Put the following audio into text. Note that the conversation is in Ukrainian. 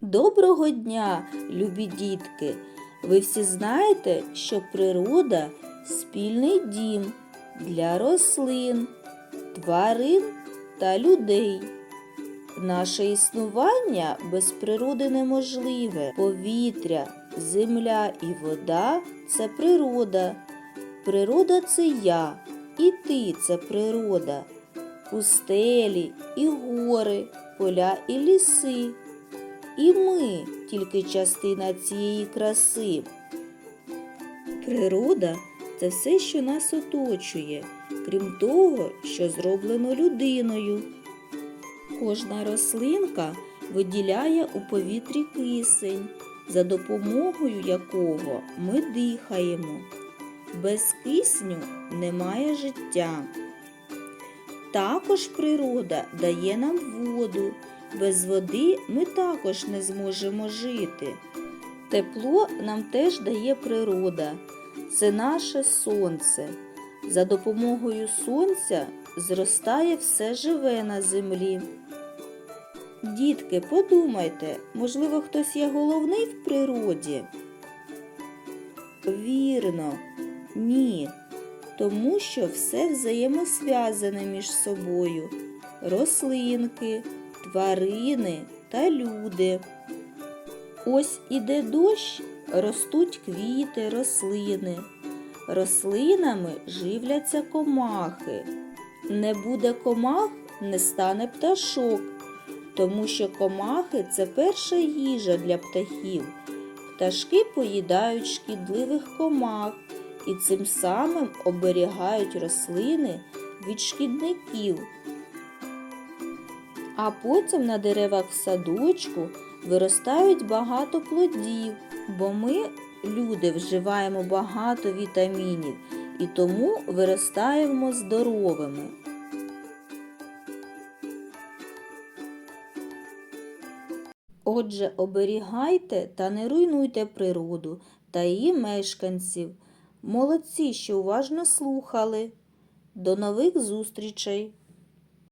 Доброго дня, любі дітки! Ви всі знаєте, що природа спільний дім для рослин, тварин та людей. Наше існування без природи неможливе. Повітря, земля і вода це природа. Природа це я, і ти це природа. Пустелі і гори, поля і ліси. І ми тільки частина цієї краси. Природа це все, що нас оточує, крім того, що зроблено людиною. Кожна рослинка виділяє у повітрі кисень, за допомогою якого ми дихаємо. Без кисню немає життя. Також природа дає нам воду. Без води ми також не зможемо жити. Тепло нам теж дає природа. Це наше сонце. За допомогою сонця зростає все живе на землі. Дітки, подумайте, можливо, хтось є головний в природі? Вірно, ні. Тому що все взаємосв'язане між собою. Рослинки, тварини та люди. Ось іде дощ, ростуть квіти, рослини. Рослинами живляться комахи. Не буде комах, не стане пташок, тому що комахи це перша їжа для птахів. Пташки поїдають шкідливих комах і цим самим оберігають рослини від шкідників. А потім на деревах в садочку виростають багато плодів, бо ми, люди, вживаємо багато вітамінів і тому виростаємо здоровими. Отже, оберігайте та не руйнуйте природу та її мешканців. Молодці, що уважно слухали. До нових зустрічей!